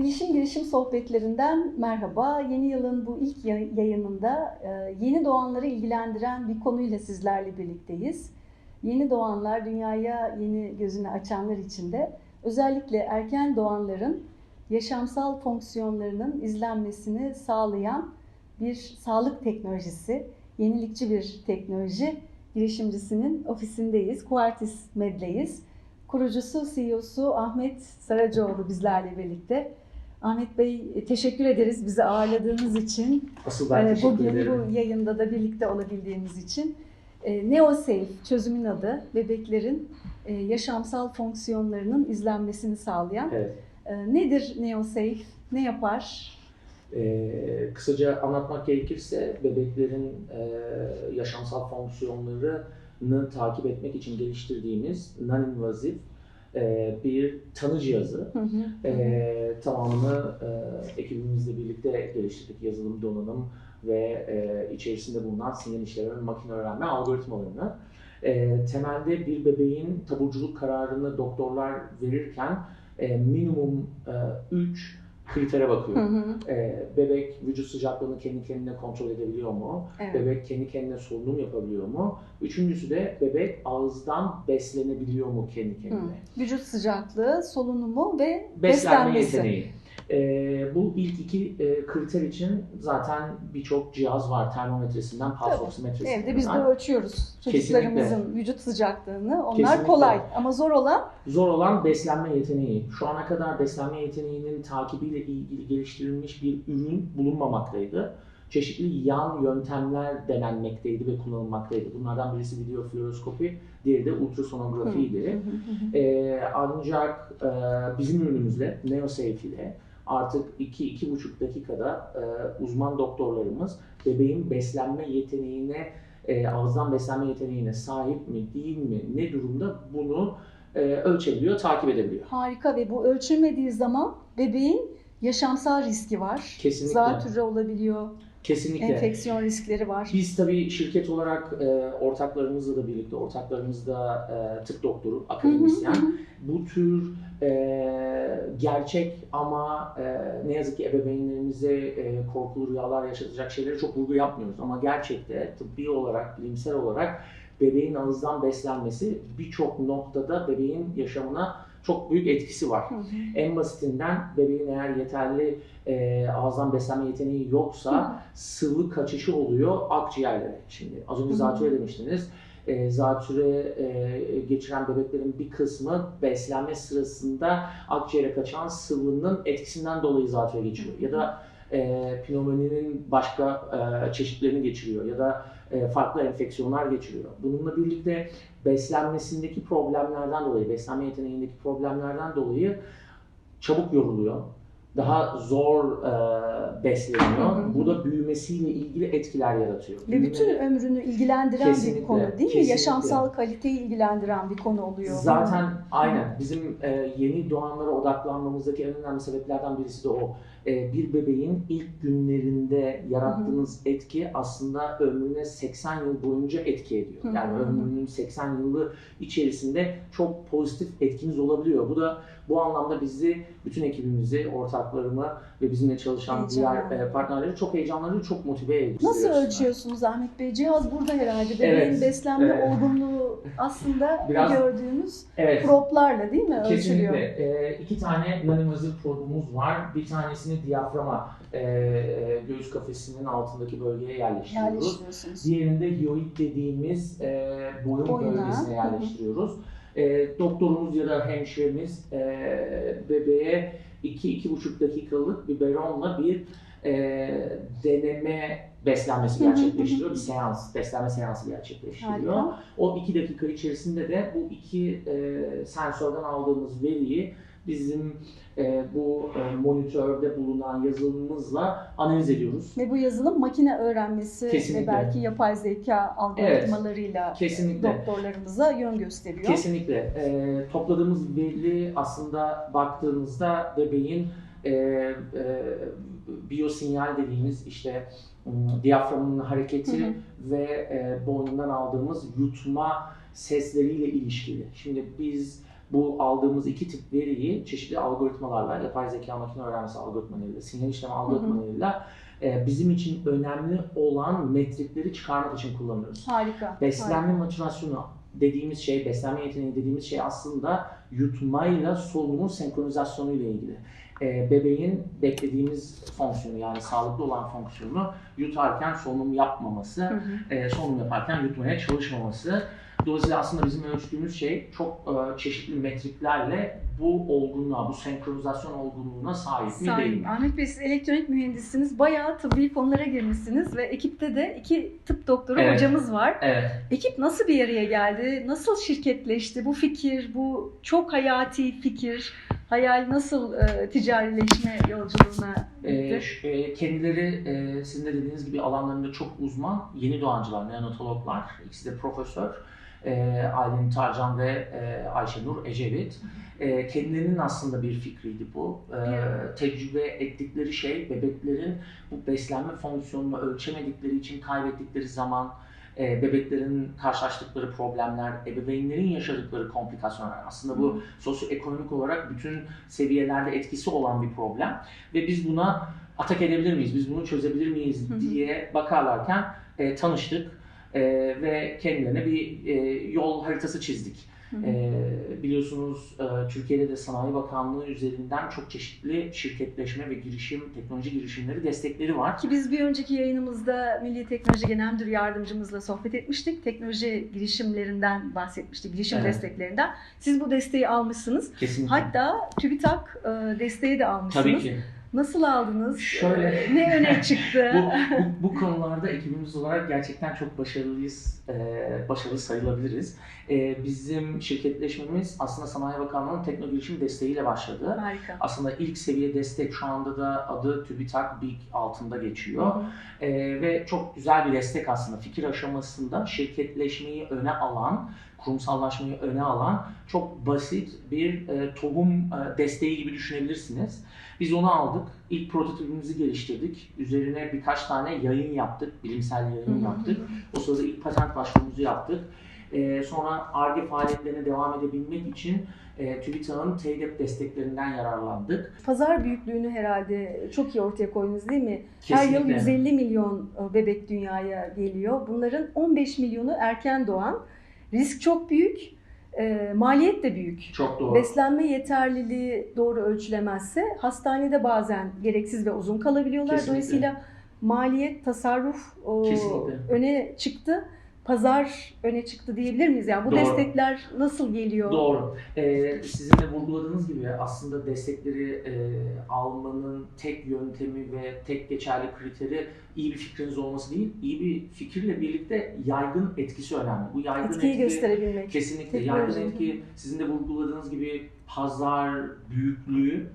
Gelişim Girişim Sohbetlerinden merhaba. Yeni yılın bu ilk yay- yayınında e, yeni doğanları ilgilendiren bir konuyla sizlerle birlikteyiz. Yeni doğanlar, dünyaya yeni gözünü açanlar için de özellikle erken doğanların yaşamsal fonksiyonlarının izlenmesini sağlayan bir sağlık teknolojisi, yenilikçi bir teknoloji girişimcisinin ofisindeyiz. Quartis Med'leyiz. Kurucusu, CEO'su Ahmet Saracoğlu bizlerle birlikte. Ahmet Bey e, teşekkür ederiz bizi ağırladığınız için. Asıl ben Ee, teşekkür Bugün ederim. bu yayında da birlikte olabildiğimiz için. Ee, NeoSafe çözümün adı bebeklerin e, yaşamsal fonksiyonlarının izlenmesini sağlayan. Evet. Nedir NeoSafe? Ne yapar? Ee, kısaca anlatmak gerekirse bebeklerin e, yaşamsal fonksiyonlarını takip etmek için geliştirdiğimiz non-invazif e, bir tanı cihazı. Hı hı. E, tamamını e, ekibimizle birlikte geliştirdik. Yazılım, donanım ve e, içerisinde bulunan sinyal işleme ve makine öğrenme algoritmalarını. E, temelde bir bebeğin taburculuk kararını doktorlar verirken e, minimum 3 kritere bakıyor. Hı hı. E, bebek vücut sıcaklığını kendi kendine kontrol edebiliyor mu? Evet. Bebek kendi kendine solunum yapabiliyor mu? Üçüncüsü de bebek ağızdan beslenebiliyor mu kendi kendine? Hı. Vücut sıcaklığı, solunumu ve Beslenme beslenmesi. yeteneği. Ee, bu ilk iki e, kriter için zaten birçok cihaz var. Termometresinden, pulse oksimetresinden. Evde biz de ölçüyoruz çocuklarımızın vücut sıcaklığını. Onlar Kesinlikle. kolay ama zor olan Zor olan beslenme yeteneği. Şu ana kadar beslenme yeteneğinin takibiyle ilgili geliştirilmiş bir ürün bulunmamaktaydı. Çeşitli yan yöntemler denenmekteydi ve kullanılmaktaydı. Bunlardan birisi video fluoroskopi, diğeri de ultrasonografiydi. Ee, ancak e, bizim ürünümüzle, NeoSafe ile artık 2-2,5 dakikada e, uzman doktorlarımız bebeğin beslenme yeteneğine, e, ağızdan beslenme yeteneğine sahip mi, değil mi, ne durumda bunu e, ölçebiliyor, takip edebiliyor. Harika ve bu ölçülmediği zaman bebeğin yaşamsal riski var. Kesinlikle. Zatürre olabiliyor, Kesinlikle. enfeksiyon riskleri var. Biz tabii şirket olarak e, ortaklarımızla da birlikte, ortaklarımız da e, tıp doktoru, akademisyen. Hı hı hı. bu tür e, gerçek ama e, ne yazık ki ebeveynlerimize e, korkulu rüyalar yaşatacak şeyleri çok vurgu yapmıyoruz. Ama gerçekte tıbbi olarak, bilimsel olarak bebeğin ağızdan beslenmesi birçok noktada bebeğin yaşamına çok büyük etkisi var. Hı hı. En basitinden bebeğin eğer yeterli e, ağızdan beslenme yeteneği yoksa sıvı kaçışı oluyor akciğerlere. Şimdi az önce Hı hı. zatüre demiştiniz. E, zatüre e, geçiren bebeklerin bir kısmı beslenme sırasında akciğere kaçan sıvının etkisinden dolayı zatüre geçiriyor. Ya da e, pneumoninin başka e, çeşitlerini geçiriyor ya da e, farklı enfeksiyonlar geçiriyor. Bununla birlikte beslenmesindeki problemlerden dolayı, beslenme yeteneğindeki problemlerden dolayı çabuk yoruluyor. Daha zor e, besleniyor. Hı hı hı. Bu da büyümesiyle ilgili etkiler yaratıyor. Ve bütün Büyüme- ömrünü ilgilendiren bir Kesinlikle, konu değil mi? kesinlikle. Yaşamsal kaliteyi ilgilendiren bir konu oluyor. Zaten aynen bizim e, yeni doğanlara odaklanmamızdaki en önemli sebeplerden birisi de o. E, bir bebeğin ilk günlerinde yarattığınız etki aslında ömrüne 80 yıl boyunca etki ediyor. Hı hı Yani hı. ömrünün 80 yılı içerisinde çok pozitif etkiniz olabiliyor. Bu da bu anlamda bizi, bütün ekibimizi, ortaklarımı ve bizimle çalışan diğer e, partnerleri çok heyecanlandırıyor, çok motive ediyor. Nasıl ölçüyorsunuz Ahmet Bey? Cihaz burada herhalde. Bebeğin Evet, beslenme evet. olgunluğu aslında Biraz- gördüğümüz Evet. proplarla değil mi ölçülüyor? Kesinlikle. Ee, iki tane non-invasive probumuz var. Bir tanesini diyaframa, e, göğüs kafesinin altındaki bölgeye yerleştiriyoruz. Diğerinde hyoid dediğimiz e, boyun Boyuna. bölgesine Hı hı. yerleştiriyoruz. E, doktorumuz ya da hemşiremiz e, bebeğe 2-2,5 dakikalık biberonla bir e, deneme beslenmesi gerçekleştiriyor. Bir seans, beslenme seansı gerçekleştiriyor. Harika. O iki dakika içerisinde de bu iki e, sensörden aldığımız veriyi bizim e, bu e, monitörde bulunan yazılımımızla analiz ediyoruz. Ve bu yazılım makine öğrenmesi Kesinlikle. ve belki yapay zeka algoritmalarıyla Kesinlikle. doktorlarımıza yön gösteriyor. Kesinlikle. E, topladığımız veri aslında baktığınızda bebeğin e, e, biyosinyal dediğimiz işte m, diyaframının hareketi Hı hı. ve e, boynundan aldığımız yutma sesleriyle ilişkili. Şimdi biz bu aldığımız iki tip veriyi çeşitli algoritmalarla, yapay zeka makine öğrenmesi algoritmalarıyla, sinyal işleme algoritmalarıyla e, bizim için önemli olan metrikleri çıkarmak için kullanıyoruz. Harika. Beslenme motivasyonu dediğimiz şey, beslenme yeteneği dediğimiz şey aslında yutmayla solunumun senkronizasyonu ile ilgili. Ee, bebeğin beklediğimiz fonksiyonu yani sağlıklı olan fonksiyonu yutarken solunum yapmaması, Hı hı. e, solunum yaparken yutmaya çalışmaması. Dolayısıyla aslında bizim ölçtüğümüz şey çok e, çeşitli metriklerle bu olgunluğa, bu senkronizasyon olgunluğuna sahip mi değil Sahip. mi? Ahmet Bey siz elektronik mühendissiniz. Bayağı tıbbi konulara girmişsiniz ve ekipte de iki tıp doktoru Evet. hocamız var. Evet. Ekip nasıl bir araya geldi? Nasıl şirketleşti? Bu fikir, bu çok hayati fikir, hayal nasıl e, ticarileşme yolculuğuna Ee, gitti? e, kendileri e, sizin de dediğiniz gibi alanlarında çok uzman yeni doğancılar, neonatologlar, ikisi de profesör. E, Aylin Tarcan ve e, Ayşenur Ecevit. E, kendilerinin aslında bir fikriydi bu. E, Evet. tecrübe ettikleri şey bebeklerin bu beslenme fonksiyonunu ölçemedikleri için kaybettikleri zaman, e, bebeklerin karşılaştıkları problemler, ebeveynlerin yaşadıkları komplikasyonlar. Aslında bu sosyoekonomik olarak bütün seviyelerde etkisi olan bir problem ve biz buna atak edebilir miyiz, biz bunu çözebilir miyiz diye bakarlarken e, tanıştık E, ve kendilerine bir e, yol haritası çizdik. Hı hı. E, biliyorsunuz e, Türkiye'de de Sanayi Bakanlığı üzerinden çok çeşitli şirketleşme ve girişim, teknoloji girişimleri destekleri var. Ki biz bir önceki yayınımızda Milli Teknoloji Genel Müdür Yardımcımızla sohbet etmiştik. Teknoloji girişimlerinden bahsetmiştik, girişim Evet. desteklerinden. Siz bu desteği almışsınız. Kesinlikle. Hatta TÜBİTAK e, desteği de almışsınız. Tabii ki. Nasıl aldınız? Şöyle. Ne öne çıktı? bu, bu, bu konularda ekibimiz olarak gerçekten çok başarılıyız, e, başarılı sayılabiliriz. E, bizim şirketleşmemiz aslında Sanayi Bakanlığı'nın tekno girişim desteğiyle başladı. Harika. Aslında ilk seviye destek şu anda da adı TÜBİTAK BİG altında geçiyor. Hı. E, ve çok güzel bir destek aslında. Fikir aşamasında şirketleşmeyi öne alan, kurumsallaşmayı öne alan çok basit bir e, tohum e, desteği gibi düşünebilirsiniz. Biz onu aldık. İlk prototipimizi geliştirdik. Üzerine birkaç tane yayın yaptık. Bilimsel yayın yaptık. O sırada ilk patent başvurumuzu yaptık. E, sonra ARGE faaliyetlerine devam edebilmek için e, TÜBİTAK'ın TEDEP desteklerinden yararlandık. Pazar büyüklüğünü herhalde çok iyi ortaya koydunuz değil mi? Her yıl Kesinlikle. 150 milyon e, bebek dünyaya geliyor. Bunların 15 milyonu erken doğan. Risk çok büyük, e, maliyet de büyük. Çok doğru. Beslenme yeterliliği doğru ölçülemezse hastanede bazen gereksiz ve uzun kalabiliyorlar. Kesinlikle. Dolayısıyla maliyet, tasarruf o, Kesinlikle. öne çıktı. Pazar öne çıktı diyebilir miyiz? Yani bu Doğru. destekler nasıl geliyor? Doğru. Ee, sizin de vurguladığınız gibi aslında destekleri e, almanın tek yöntemi ve tek geçerli kriteri iyi bir fikriniz olması değil, iyi bir fikirle birlikte yaygın etkisi önemli. Bu yaygın Etkiyi etki gösterebilmek. kesinlikle yaygın etki sizin de vurguladığınız gibi pazar büyüklüğü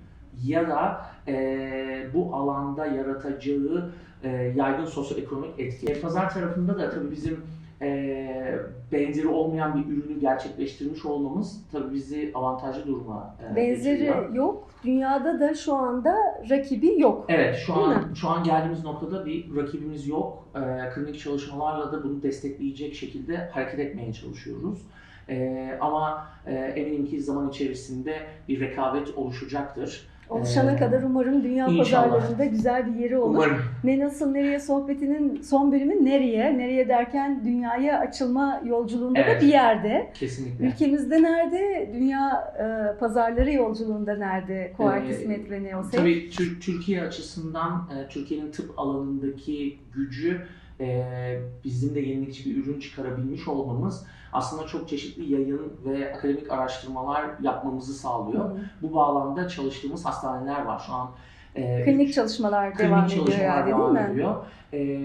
ya da e, bu alanda yaratacağı e, yaygın sosyoekonomik etki. E, pazar tarafında da tabii bizim e, benzeri olmayan bir ürünü gerçekleştirmiş olmamız tabii bizi avantajlı duruma e, Benzeri getiriyor. yok. Dünyada da şu anda rakibi yok. Evet, şu Değil an şu an geldiğimiz noktada bir rakibimiz yok. E, klinik çalışmalarla da bunu destekleyecek şekilde hareket etmeye çalışıyoruz. E, ama e, eminim ki zaman içerisinde bir rekabet oluşacaktır. Oluşana Ee, kadar umarım dünya inşallah. pazarlarında güzel bir yeri olur. Umarım. Ne nasıl nereye sohbetinin son bölümü nereye? Nereye derken dünyaya açılma yolculuğunda Evet. da bir yerde. Kesinlikle. Ülkemizde nerede? Dünya e, pazarları yolculuğunda nerede? Koa Ee, Kismet ve. Tabii Tür- Türkiye açısından e, Türkiye'nin tıp alanındaki gücü e, bizim de yenilikçi bir ürün çıkarabilmiş olmamız aslında çok çeşitli yayın ve akademik araştırmalar yapmamızı sağlıyor. Hı. Bu bağlamda çalıştığımız hastaneler var. Şu an e, Klinik çalışmalar klinik devam ediyor çalışmalar herhalde devam değil mi? ediyor. E,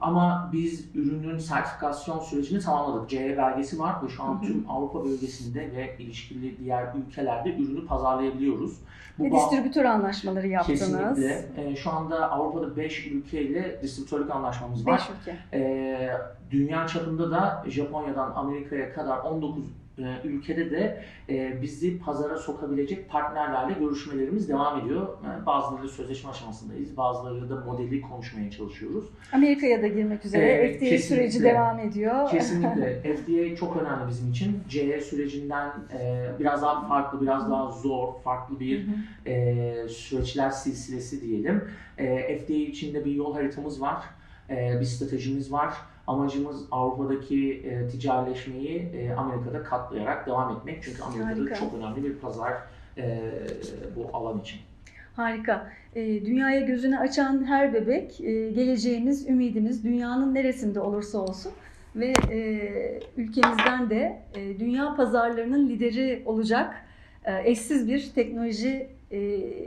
ama biz ürünün sertifikasyon sürecini tamamladık. CE belgesi var ve şu an Hı hı. tüm Avrupa bölgesinde ve ilişkili diğer ülkelerde ürünü pazarlayabiliyoruz. Ve bağ- distribütör anlaşmaları yaptınız. Kesinlikle. Ee, şu anda Avrupa'da 5 ülkeyle distribütörlük anlaşmamız var. Beş ülke. Ee, dünya çapında da Japonya'dan Amerika'ya kadar 19 e, ülkede de e, bizi pazara sokabilecek partnerlerle görüşmelerimiz devam ediyor. Yani bazıları sözleşme aşamasındayız, bazıları da modeli konuşmaya çalışıyoruz. Amerika'ya da girmek üzere Ee, FDA süreci devam ediyor. Kesinlikle FDA çok önemli bizim için. CE sürecinden e, biraz daha farklı, biraz daha zor, farklı bir hı. e, süreçler silsilesi diyelim. FDA içinde bir yol haritamız var, e, bir stratejimiz var. Amacımız Avrupa'daki e, ticaretleşmeyi e, Amerika'da katlayarak devam etmek. Çünkü Amerika'da Harika. çok önemli bir pazar e, bu alan için. Harika. E, dünyaya gözünü açan her bebek e, geleceğimiz, ümidimiz dünyanın neresinde olursa olsun ve e, ülkemizden de e, dünya pazarlarının lideri olacak e, eşsiz bir teknoloji e,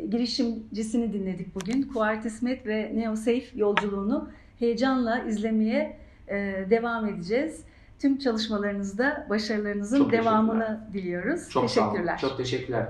girişimcisini dinledik bugün. Quartismet ve NeoSafe yolculuğunu heyecanla izlemeye e, devam edeceğiz. Tüm çalışmalarınızda başarılarınızın Çok teşekkürler. devamını diliyoruz. Çok sağ olun. Teşekkürler. Çok teşekkürler.